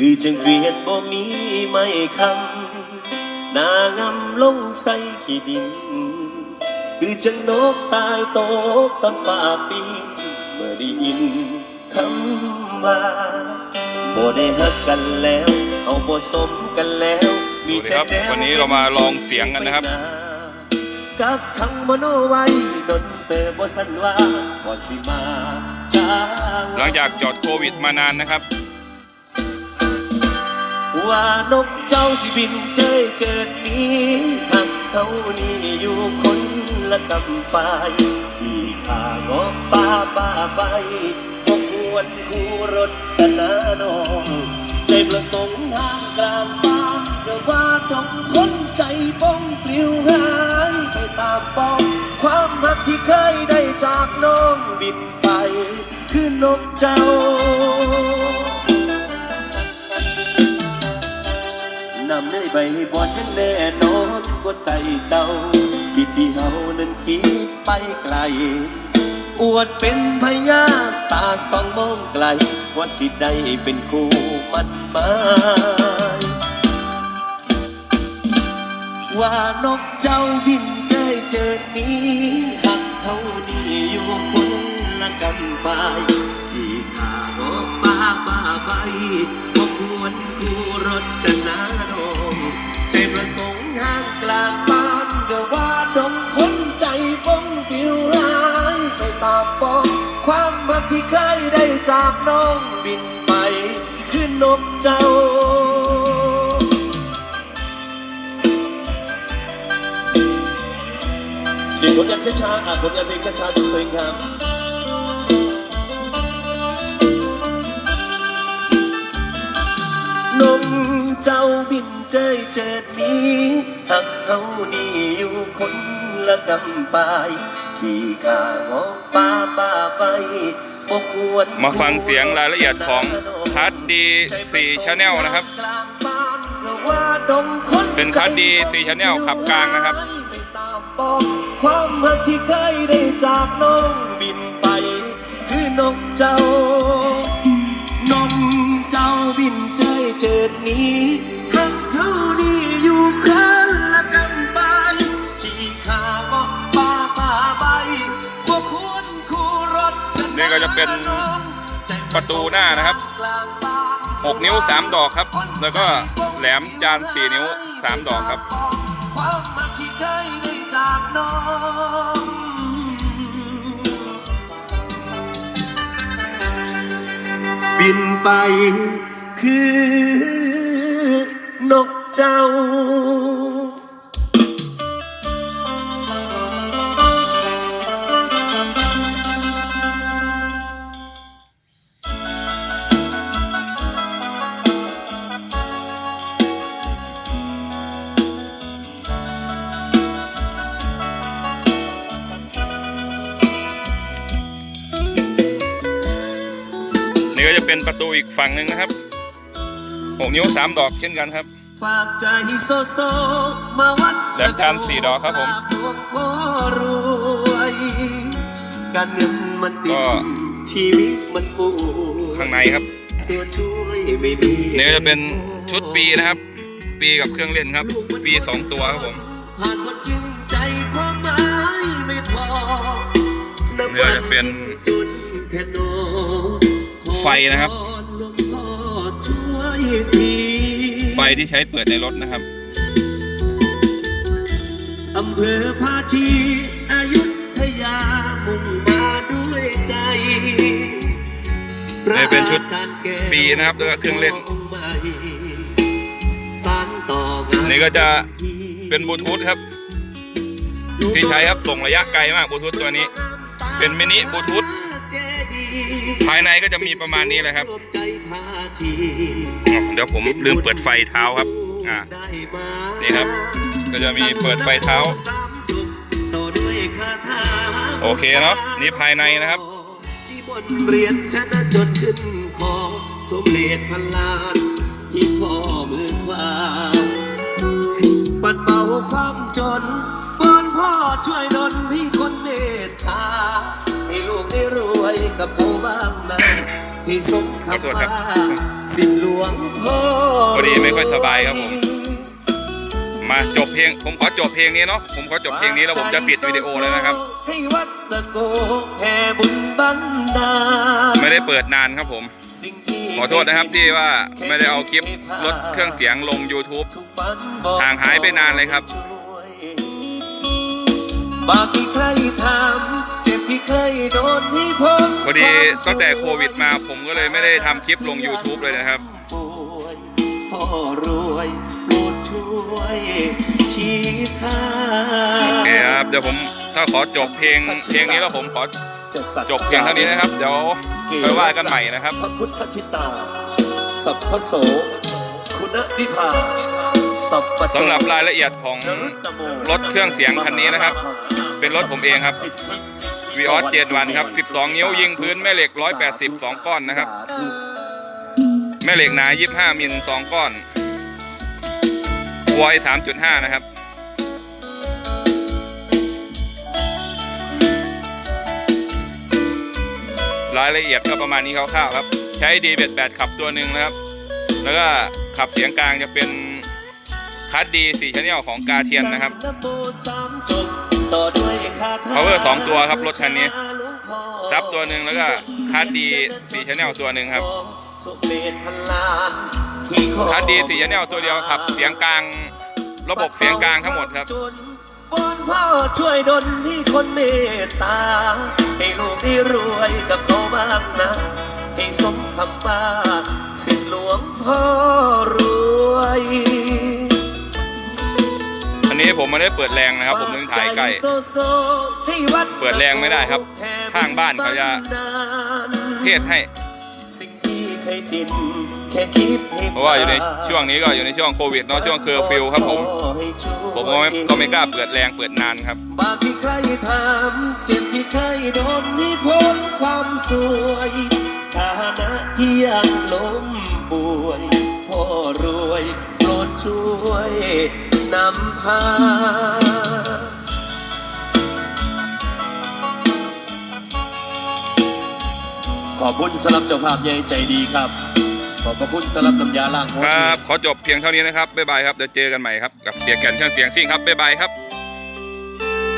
คือจึงเกลียดบ่มีไม่คำหน้างำลงใส่ขี้ดินคือจังนกตายตกตอนป่าปีนเมื่อได้ยินคำว่าบ่ได้ฮักกันแล้ว เอาบ่สมกันแล้วมีสวัสดีครับแต่แววันนี้เรามาลองเสียงกันนะครับ กักขังมโนไว้ดนเตอบ่สันว่าก่อนสิมาจ้างหลังจากจอดโควิดมานานนะครับ ว่านกเจ้าสิบินเจยเจิดนี้หักเขานี่อยู่คนละกำปายที่ข้างอป้าป้าไปบกวนคู่รถจะนาน้องใจประสงค์ทางกลางบ้านก็ว่าดงคนใจป้องปลิวหายไปตามปองความรักที่เคยได้จากน้องบินไป คือนกเจ้า ไปให้บอดยังแน่นอนกว่าใจเจ้าคิดที่เฮานั้นคิดไปไกล อวดเป็นพยาตาสองมองไกล ว่าสิได้เป็นคู่มันหมายว่านกเจ้าบินเจยเจอนี้หักเขานี่อยู่คนละกำปายที่ข้างอกป้าป้าไปบ่ควรคู่รถจะนาโน ใจประสงค์ห่างกลางบ้านก็ว่าดงคนใจป้องปิวหายไปตามปองความรักที่เคยได้จากน้องบินไปคือนนกเจ้าเดี๋ยวผลงานช้าๆอะผลงานเพลงช้าๆสวยๆครั บินเจยเจิดนี้หักเขานี่อยู่คนละกำปายขี่ข้างอกป้าป้าไปบ่ควรมาฟังเสียงรายละเอียดของคัสดี4 Channel นะครับ เป็นคัสดี4 Channel ขับกลางนะครับไม่ตามปองความรักที่เคยได้จากน้องบินไปคือนกเจ้านมเจ้าบินใจเจิดหนี้หักเขา นี่อยู่คันละกันไปขี่ขาก็ป้าป้าใบพวกคุณคู่รถจะนี่ก็จะเป็นประตูหน้านะครับ 6 นิ้ว 3 ดอกครับ แล้วก็แหลมจาน 4 นิ้ว 3 ดอกครับความรักที่เคยได้จากน้องบินไปคือนก เจ้า นี่ก็จะเป็นประตูอีกฝั่งหนึ่งนะครับ 6 นิ้ว 3 ดอกเช่นกันครับ ฝากใจโซโซมาวัดแหลมจันทร์สี่ดอกครับผมพวกพ่อรวยการเงินมันติดก็ ชีวิตมันป่วยข้างในครับตัวช่วยไม่มีนี่ก็จะเป็นชุดปีนะครับ ปีกับเครื่องเล่นครับ ปี2ตัวครับผม ผ่านคนจริงใจความหมายไม่พอเนี่ยจะเป็นจนแค่โนไฟนะครับ ขอหลวงพ่อช่วยทีไฟ ที่ใช้เปิดในรถนะครับอำเภอภาชีอายุทยามุ่งมาด้วยใจเนี่ยเป็นชุดปีนะครับแล้วก็เครื่องเล่นสานต่องานนี่ก็จะเป็นบลูทูธครับ ที่ใช้ครับส่งระยะไกลมากบลูทูธตัวนี้ เป็นมินิบลูทูธ ภายในก็จะมีประมาณนี้เลยครับเดี๋ยวผมลืมเปิดไฟเท้าครับอ่านี่ครับ ก็จะมีเปิดไฟเท้า โอเคเนอะนี่ภายในนะครับที่บนเรียนชนะจนขึ้นคอสมเด็จพันล้านที่ข้อมือขวาปัดเป่าความจนวอนพ่อช่วยดลให้คนเมตตา้กับเขาบ้างนะให้สมขอโทษคำว่าสิ้นหลวงพ่อพอดีไม่ค่อยสบายครับผม มาจบเพลง ผมขอจบเพลงนี้เนาะ ผมขอจบเพลงนี้แล้วผมจะปิดวิดีโอเลยนะครับ ให้วัดตะโกแผ่บุญบันดาไม่ได้เปิดนานครับผม ขอโทษนะครับที่ว่าไม่ได้เอาคลิปลดเครื่องเสียงลง YouTube ห่างหายไปนานเลยครับบาปที่ใครทำเจ็บที่เคยโดนที อดีตั้งแต่โควิดมาผมก็เลยไม่ได้ทำคลิปลง YouTube เลยนะครับป่วยพ่อรวยโปรดช่วยชี้ทางโอเคครับ เดี๋ยวผมถ้าขอจบเพลงเพลงนี้แล้วผมขอจะสัจจบเพียงเท่านี้นะครับ เดี๋ยวไปว่ากันใหม่นะครับ พระพุทธชิตา สัพพโส คุณวิภา สัพพะสำหรับรายละเอียดของรถเครื่องเสียงคันนี้นะครับ เป็นรถผมเองครับ v ีออสเจ็ดวันครับ 12 นิ้วยิงพื้นแม่เหล็ก 180 2 ก้อนนะครับ แม่เหล็กหนา 25 มิล 2 ก้อนวอย3.5 นะครับรายละเอียดก็ประมาณนี้คร่าวๆครับ ใช้ดีเบ็ด8ขับตัวหนึ่งนะครับ แล้วก็ขับเสียงกลางจะเป็นคัดดี4ชแนลของกาเทียนนะครับ Power สองตัวครับรถคันนี้ ซับตัวหนึ่งแล้วก็คัดดี4ชแนลตัวหนึ่งครับคัดดี4ชแนลตัวเดียวขับ เสียงกลางระบบเสียงกลางทั้งหมดครับวอนพ่อช่วยดลที่คนเมตตา ให้ลูกได้รวยกับเขาบ้างนะ ให้สมคำว่าสิทธิหลวงพ่อรวยอั นนี้ผมไม่ได้เปิดแรงนะครับ ผมถึงถ่ายไกลโซโซให้วัดเปิดแรงไม่ได้ครับ ข้างบ้านเขาจะเทศให้สิ่งที่เคยดินแค่คิดให้เพราะว่าอยู่ในช่วงนี้ก็อยู่ในช่วงโควิดเนาะช่วงเคอร์ฟิวครับผมผมก็ไม่ก็ไม่กล้าเปิดแรงเปิดนานครับบาปที่ใครทำเจ็บที่เคยโดนนี่พ้นความสวยฐานะที่ยังล้มป่วยพ่อรวยโปรดช่วย นำพา ขอบคุณสำหรับเจ้าภาพใหญ่ใจดีครับ ขอบพระคุณสำหรับน้ำยาล้างหัว ครับ ขอจบเพียงเท่านี้นะครับ บ๊ายบายครับ เดี๋ยวเจอกันใหม่ครับ กับเสียแก่นเครื่องเสียงซิ่งครับ บ๊ายบายครับ